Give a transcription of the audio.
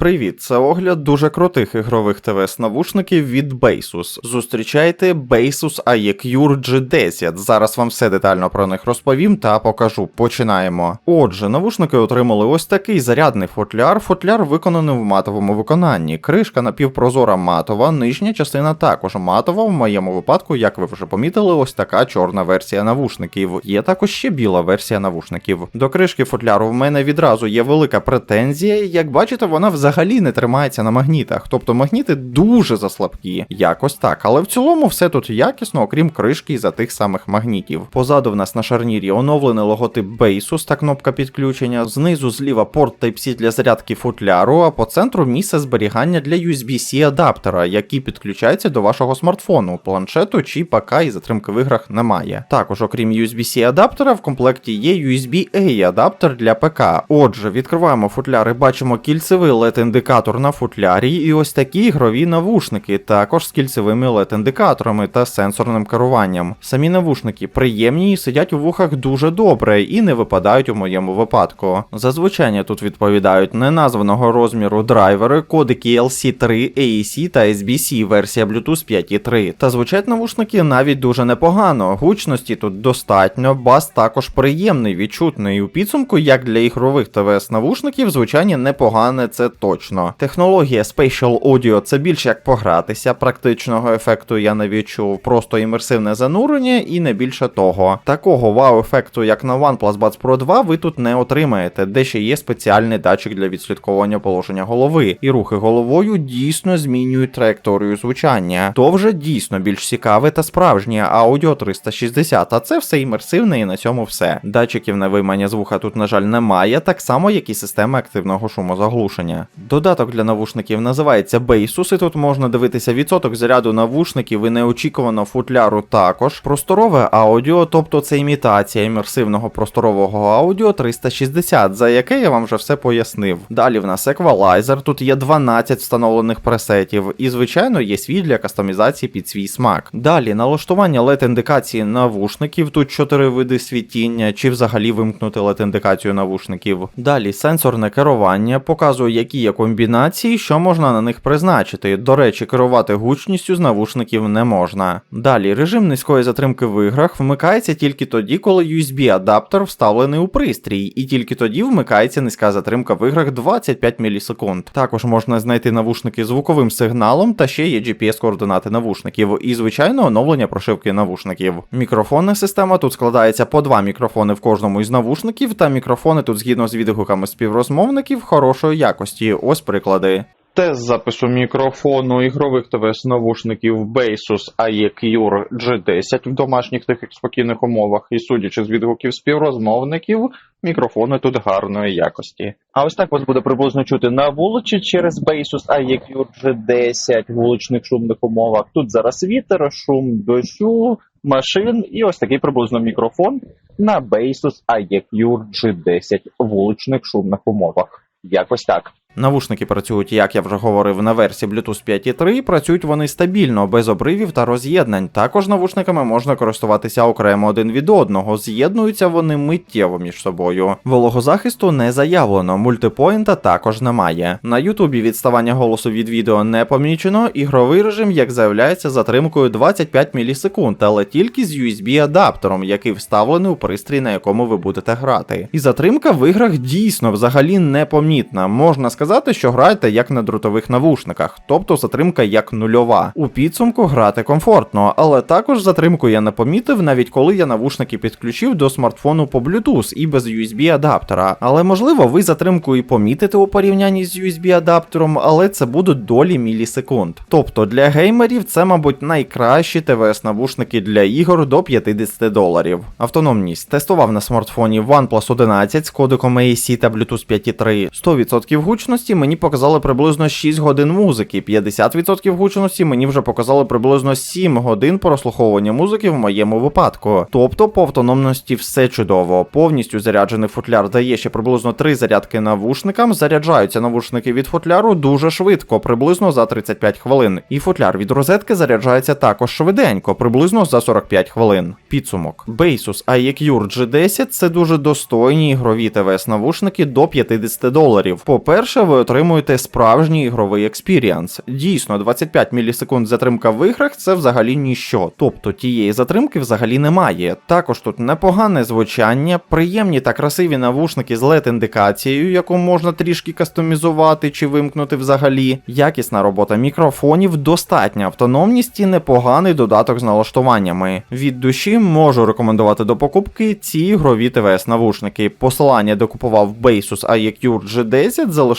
Привіт, це огляд дуже крутих ігрових ТВС-навушників від Basus. Зустрічайте Basus AECure G10. Зараз вам все детально про них розповім та покажу. Починаємо. Отже, навушники отримали ось такий зарядний футляр. Футляр виконаний в матовому виконанні. Кришка напівпрозора матова, нижня частина також матова. В моєму випадку, як ви вже помітили, ось така чорна версія навушників. Є також ще біла версія навушників. До кришки футляру в мене відразу є велика претензія. Як бачите, вона взагалі взагалі не тримається на магнітах, тобто магніти дуже заслабкі, якось так. Але в цілому все тут якісно, окрім кришки і за тих самих магнітів. Позаду в нас на шарнірі оновлений логотип Basus та кнопка підключення. Знизу зліва порт Type-C для зарядки футляру, а по центру місце зберігання для USB-C адаптера, який підключається до вашого смартфону, планшету чи ПК і затримки в іграх немає. Також, окрім USB-C адаптера, в комплекті є USB-A адаптер для ПК. Отже, відкриваємо футляр і бачимо кільцевий LED LED-індикатор на футлярі, і ось такі ігрові навушники, також з кільцевими LED-індикаторами та сенсорним керуванням. Самі навушники приємні і сидять у вухах дуже добре і не випадають у моєму випадку. За звучання тут відповідають неназваного розміру драйвери, кодики LC3, AEC та SBC, версія Bluetooth 5.3. Та звучать навушники навіть дуже непогано. Гучності тут достатньо, бас також приємний, відчутний. У підсумку, як для ігрових ТВС навушників, звучання непогане, це точно точно. Технологія Spatial Audio це більш як погратися, практичного ефекту я не відчув, просто імерсивне занурення і не більше того. Такого вау-ефекту, як на OnePlus Buds Pro 2, ви тут не отримаєте, де ще є спеціальний датчик для відслідковування положення голови, і рухи головою дійсно змінюють траєкторію звучання. То вже дійсно більш цікаве та справжнє аудіо 360, а це все імерсивне і на цьому все. Датчиків на виймання звука тут, на жаль, немає, так само, як і системи активного шумозаглушення. Додаток для навушників називається Basus, і тут можна дивитися відсоток заряду навушників і неочікувано футляру також. Просторове аудіо, тобто це імітація імерсивного просторового аудіо 360, за яке я вам вже все пояснив. Далі в нас еквалайзер, тут є 12 встановлених пресетів, і, звичайно, є свій для кастомізації під свій смак. Далі налаштування LED-індикації навушників, тут 4 види світіння, чи взагалі вимкнути LED-індикацію навушників. Далі сенсорне керування, показує, які є комбінації, що можна на них призначити. До речі, керувати гучністю з навушників не можна. Далі режим низької затримки в іграх вмикається тільки тоді, коли USB-адаптер вставлений у пристрій, і тільки тоді вмикається низька затримка в іграх 25 мілісекунд. Також можна знайти навушники звуковим сигналом та ще є GPS-координати навушників, і, звичайно, оновлення прошивки навушників. Мікрофонна система тут складається по два мікрофони в кожному із навушників, та мікрофони тут згідно з відгуками співрозмовників хорошої якості. Ось приклади. Тест запису мікрофону ігрових ТВС-навушників Basus AECure G10 в домашніх тихих спокійних умовах і судячи з відгуків співрозмовників, мікрофони тут гарної якості. А ось так вас буде приблизно чути на вулиці через Basus AECure G10 в вуличних шумних умовах. Тут зараз вітер, шум дощу, машин і ось такий приблизно мікрофон на Basus AECure G10 в вуличних шумних умовах. Якось так. Навушники працюють, як я вже говорив, на версії Bluetooth 5.3, працюють вони стабільно, без обривів та роз'єднань. Також навушниками можна користуватися окремо один від одного, з'єднуються вони миттєво між собою. Вологозахисту не заявлено, мультипоінта також немає. На Ютубі відставання голосу від відео не помічено, ігровий режим, як заявляється, затримкою 25 мілісекунд, але тільки з USB-адаптером, який вставлений у пристрій, на якому ви будете грати. І затримка в іграх дійсно взагалі непомітна. Можна сказати сказати, що граєте як на дротових навушниках, тобто затримка як нульова. У підсумку грати комфортно, але також затримку я не помітив, навіть коли я навушники підключив до смартфону по Bluetooth і без USB-адаптера. Але можливо ви затримку і помітите у порівнянні з USB-адаптером, але це будуть долі мілісекунд. Тобто для геймерів це, мабуть, найкращі ТВС-навушники для ігор до 50 доларів. Автономність тестував на смартфоні OnePlus 11 з кодиком AAC та Bluetooth 5.3, 100% гучності гучності мені показали приблизно 6 годин музики, 50% гучності мені вже показали приблизно 7 годин прослуховування музики в моєму випадку. Тобто по автономності все чудово. Повністю заряджений футляр дає ще приблизно 3 зарядки навушникам. Заряджаються навушники від футляру дуже швидко, приблизно за 35 хвилин. І футляр від розетки заряджається також швиденько, приблизно за 45 хвилин. Підсумок. Basus AECure G10 це дуже достойні ігрові ТВС навушники до 50 доларів. По-перше, інше, ви отримуєте справжній ігровий експіріанс. Дійсно, 25 мілісекунд затримка в іграх це взагалі ніщо. Тобто тієї затримки взагалі немає. Також тут непогане звучання, приємні та красиві навушники з led індикацією, яку можна трішки кастомізувати чи вимкнути взагалі, якісна робота мікрофонів, достатня автономність і непоганий додаток з налаштуваннями. Від душі можу рекомендувати до покупки ці ігрові ТВС навушники. Посилання де купував Basus AEQ G10